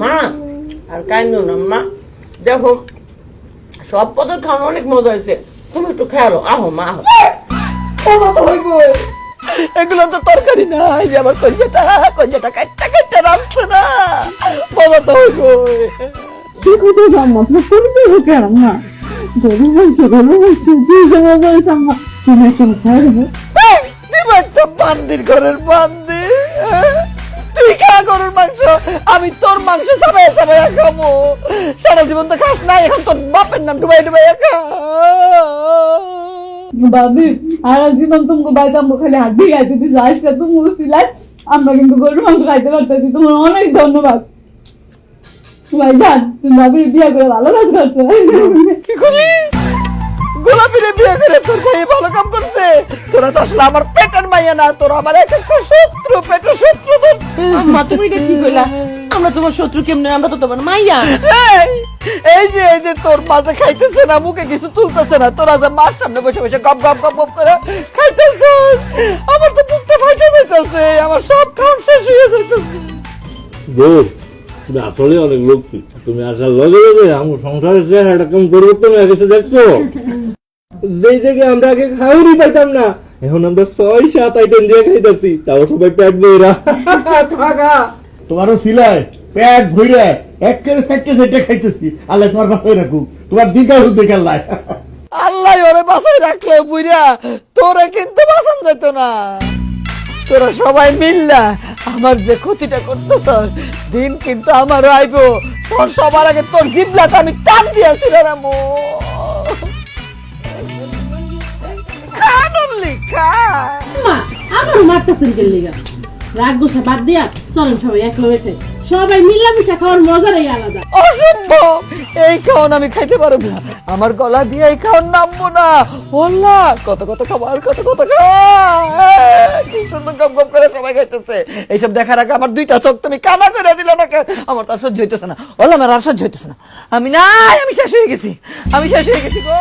মা আর কাইন্দ না মা দেখো সব পদের খাওয়ানো অনেক মজা হয়েছে। তুমি একটু খেয়ালো আহো মা আহো। তো এগুলো তো তরকারি না এই যে আমার কঞ্জাটা কঞ্জাটা কাটটা কাটটা রাখছে না। বাবা তো হইব। দেখো তো আম্মা আপনার পরিচয় হোক আম্মা গরু বলছো গরু বলছো দিয়ে যাব বলছো আম্মা তুমি একটা দেবো দিবার তো বান্দির ঘরের বান্দি। তুই খা গরুর মাংস? আমি তোর মাংস সবাই সবাই খাব। সারা জীবন তো খাস নাই এখন তোর বাপের নাম ডুবাই ডুবাই খা। বাবি আর জীবন তোমাকে বাড়িতে আমাকে খালি দিয়ে খাইতে দিস আজকে তুমি উচিলাই আমরা কিন্তু গরু মাংস খাইতে পারতেছি তোমার অনেক ধন্যবাদ। ভাইজান তুমি ভাবির বিয়ে করে ভালো কাজ করছ। কি করলি গোলাপিরে বিয়ে করে তোর ভাই ভালো কাম করছে। তোরা তো আসলে আমার পেটের মাইয়া না তোরা আমার এক একটা শত্রু পেটের শত্রু তোর আম্মা তুমি এটা কি কইলা? আমরা তোমার শত্রু কেমনে? আমরা তো তোমার মাইয়া। এই, এই যে এই যে তোর মাঝে খাইতেছে না মুখে কিছু তুলতেছে না তোরা যে মার সামনে বসে বসে গপ গপ গপ গপ করে খাইতেছে। আমার তো ফাইটে যাইতেছে আমার সব খাওয়া শেষ হয়ে যাইতেছে। তুমি আসলে অনেক লক্ষ্মী। তুমি আসার লগে লগে আমার সংসারের চেহারাটা কেমন পরিবর্তন হয়ে গেছে দেখছ? যেই থেকে আমরা আগে খাওয়ারই পাইতাম না এখন আমরা ছয় সাত আইটেম দিয়ে খাইতেছি তাও সবাই পেট বইরা তোমারও সিলাই পেট ভইরে এক কেড়ে চারটে চারটে খাইতেছি। আল্লাহ তোমার বাসায় রাখুক তোমার হুদে গেল্লাই আল্লাহ। ওরে বাসাই রাখলে বুইরা তোরে কিন্তু বাঁচান যেত না। তোরা সবাই মিললা আমার যে ক্ষতিটা করতেছ দিন কিন্তু আমার আইব। তোর সবার আগে তোর জিবলাটা আমি টান দিয়েছি রে রামু আমারও মারতেছেন কে লিগা? রাগ গোসা বাদ দিয়া চলেন সবাই এক সবাই মিলামিশা খাওয়ার মজাটাই আলাদা। এই খাওয়ান আমি খাইতে পারব না। আমার গলা দিয়ে এই খাওয়ান নামবো না। ওল্লা, কত কত খাবার, কত কত সুন্দর গপ গপ করে সবাই খাইতেছে। এইসব দেখার আগে আমার দুইটা চোখ তুমি কানা করে দিলে না আমার তো সহ্য হইতেছে না। ওল্লা, আমার আর সহ্য হইতেছে না। আমি নাই, আমি শেষ হয়ে গেছি। আমি শেষ হয়ে গেছি গো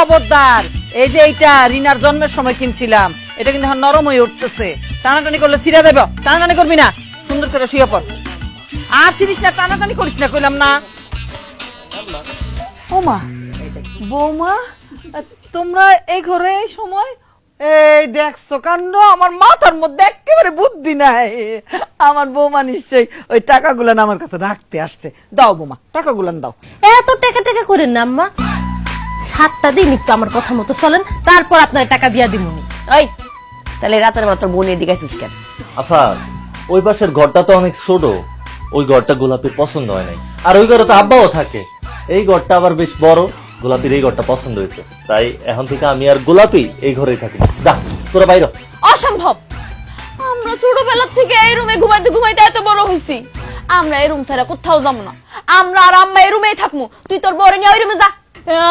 খবরদার। এই যে এইটা রিনার জন্মের সময় কিনছিলাম, এটা কিন্তু নরম হয়ে উঠতেছে। টানাটানি করলে ছিঁড়ে দেব। টানাটানি করবি না। সুন্দর করে শুয়ে পড়। আর ছিড়িস না, টানাটানি করিস না, কইলাম না। ওমা, বৌমা, তোমরা এই ঘরে এই সময় এই দেখছ কাণ্ড? আমার মাথার মধ্যে একেবারে বুদ্ধি নাই। আমার বৌমা নিশ্চয়ই ওই টাকাগুলো আমার কাছে রাখতে আসছে। দাও বৌমা টাকাগুলো দাও। এত টাকা টাকা করেন না, আম্মা। সাতটা দিন একটু আমার কথা মতো চলেন তারপর আপনার টাকা দিয়া দিমুনি ওই তাহলে রাতের বেলা তোর বোন এদিকে আসিস কেন? আফা ওই পাশের ঘরটা তো অনেক ছোট। ওই ঘরটা গোলাপির পছন্দ হয় নাই। আর ওই ঘরে তো আব্বাও থাকে। এই ঘরটা আবার বেশ বড়। গোলাপির এই ঘরটা পছন্দ হয়েছে। তাই এখন থেকে আমি আর গোলাপি এই ঘরেই থাকি। যা তোরা বাইর অসম্ভব! আমরা ছোটবেলা থেকে এই রুমে ঘুমাইতে ঘুমাইতে এত বড় হইছি। আমরা এই রুম ছাড়া কোথাও যাব না। আমরা আর আম্মা এই রুমেই থাকব তুই তোর বড় নিয়ে ওই রুমে যা।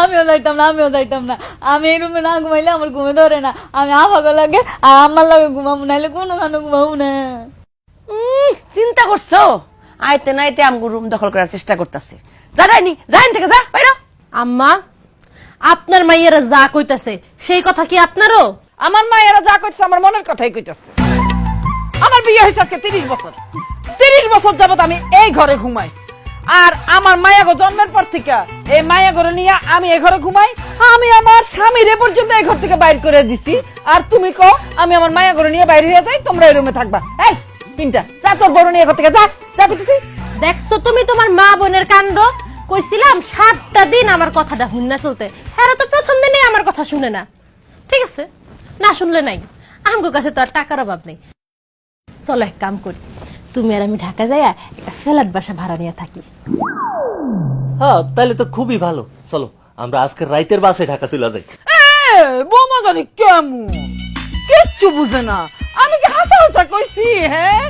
আমিও যাইতাম না আমিও যাইতাম না। আমি এই রুমে না ঘুমাইলে আমার ঘুমে ধরে না। আমি আভাগো লাগে আর আমার লাগে ঘুমাবো নাইলে কোনো খানো ঘুমাবো না। উম, চিন্তা করছ? আইতে নাইতে আমগো রুম দখল করার চেষ্টা করতেছে। জানাইনি যাইন থেকে যা বাইরো। আম্মা আপনার মাইয়েরা যা কইতাছে সেই কথা কি আপনারও? আমার মায়েরা যা কইছে আমার মনের কথাই কইতাছে। আমার বিয়ে হয়েছে আজকে তিরিশ বছর। তিরিশ বছর যাবত আমি এই ঘরে ঘুমাই। আর আমার মায়া গো জন্মের পর থেকে, এই মায়া ঘরে নিয়ে আমি এই ঘরে ঘুমাই, আমি আমার স্বামীর এ পর্যন্ত এই ঘর থেকে বাইর করে দিছি। আর তুমি কো আমি আমার মায়া ঘরে নিয়ে বাইরে হয়ে যাই, তোমরা এই রুমে থাকবা। এই, তিনটা, যা তোর বড় নিয়ে ঘর থেকে, যা যা করতেছি। দেখছ তুমি তোমার মা বোনের কাণ্ড? কইছিলাম সাতটা দিন আমার কথাটা হুন্না চলতে। হ্যাঁ তো প্রথম দিনে আমার কথা শুনে না। ঠিক আছে? না শুনলে নাই। আমগো কাছে তো আর টাকার অভাব নেই। চলো এক কাম করি। তুমি আর আমি ঢাকা যাইয়া একটা ফ্ল্যাট বাসা ভাড়া নিয়ে থাকি। হ্যাঁ তাহলে তো খুবই ভালো। চলো আমরা আজকে রাইতের বাসে ঢাকা চলে যাই। বৌমা জানি কেমন? কিচ্ছু বুঝে না। আমি কি হাসা হাসা কইছি হ্যাঁ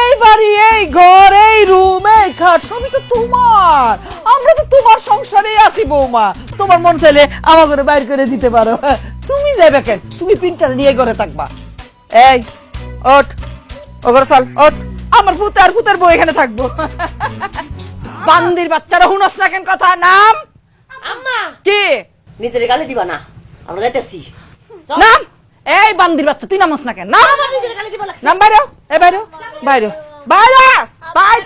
এই বাড়ি এই ঘর এই রুম এই খাট সবই তো তোমার। আমরা তো তোমার সংসারেই আছি বৌমা। তোমার মন চাইলে আমার ঘরে বাইর করে দিতে পারো। তুমি যাবে কেন? তুমি পিনটা নিয়ে ঘরে থাকবা। এই ওঠ। ও ঘরে চল ওঠ। আমার পুতে আর পুতের বউ এখানে থাকব। বান্দির বাচ্চারা হুনস না কেন কথা? নাম? আম্মা। কি? নিজের গালে দিবা না। আমরা যাইতেছি। নাম? এই বান্দির বাচ্চা তুই নামস না কেন? নাম? আমার নিজের নাম বাইরো। এ বাইরো। বাইরো। বাইরো! বাই!